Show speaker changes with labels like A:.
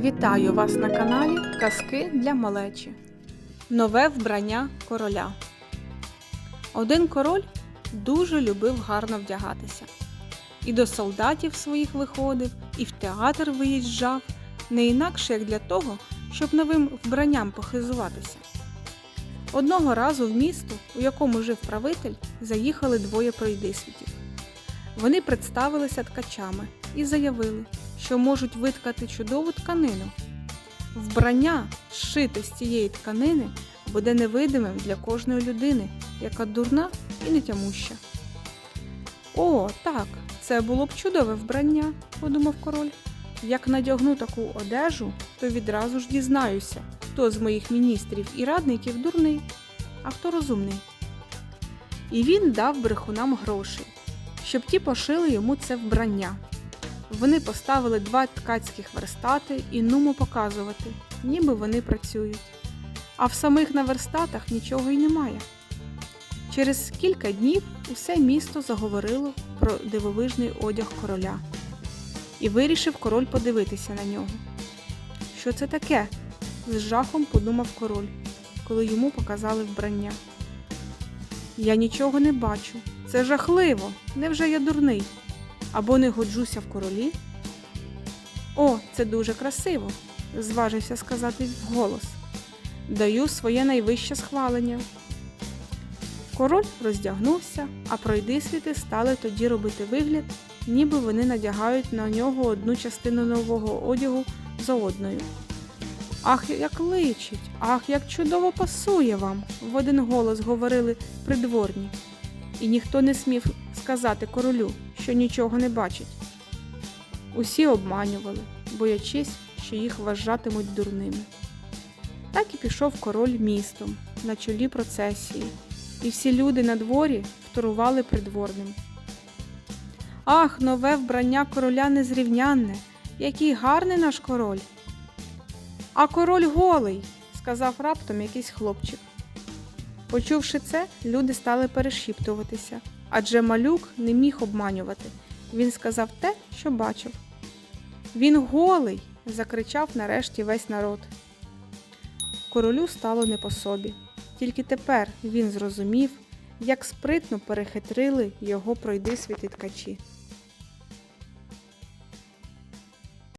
A: Вітаю вас на каналі Казки для малечі. Нове вбрання короля. Один король дуже любив гарно вдягатися. І до солдатів своїх виходив, і в театр виїжджав, не інакше як для того, щоб новим вбранням похизуватися. Одного разу в місто, у якому жив правитель, заїхали двоє пройдисвітів. Вони представилися ткачами і заявили, що можуть виткати чудову тканину. Вбрання, зшите з цієї тканини, буде невидимим для кожної людини, яка дурна і нетямуща. О, так, це було б чудове вбрання, подумав король. Як надягну таку одежу, то відразу ж дізнаюся, хто з моїх міністрів і радників дурний, а хто розумний. І він дав брехунам грошей, щоб ті пошили йому це вбрання. Вони поставили два ткацьких верстати і нумо показувати, ніби вони працюють. А в самих на верстатах нічого й немає. Через кілька днів усе місто заговорило про дивовижний одяг короля. І вирішив король подивитися на нього. Що це таке? з жахом подумав король, коли йому показали вбрання. Я нічого не бачу. Це жахливо. Невже я дурний? Або не годжуся в королі? О, це дуже красиво, зважився сказати вголос. Даю своє найвище схвалення. Король роздягнувся, а пройдисвіти стали тоді робити вигляд, ніби вони надягають на нього одну частину нового одягу за одною. Ах, як личить, ах, як чудово пасує вам, в один голос говорили придворні, і ніхто не смів сказати королю, що нічого не бачить. Усі обманювали, боячись, що їх вважатимуть дурними. Так і пішов король містом на чолі процесії, і всі люди на дворі вторували придворним. Ах, нове вбрання короля незрівнянне, який гарний наш король. А король голий, сказав раптом якийсь хлопчик. Почувши це, люди стали перешіптуватися, адже малюк не міг обманювати. Він сказав те, що бачив. Він голий. закричав нарешті весь народ. Королю стало не по собі. Тільки тепер він зрозумів, як спритно перехитрили його пройдисвіти ткачі.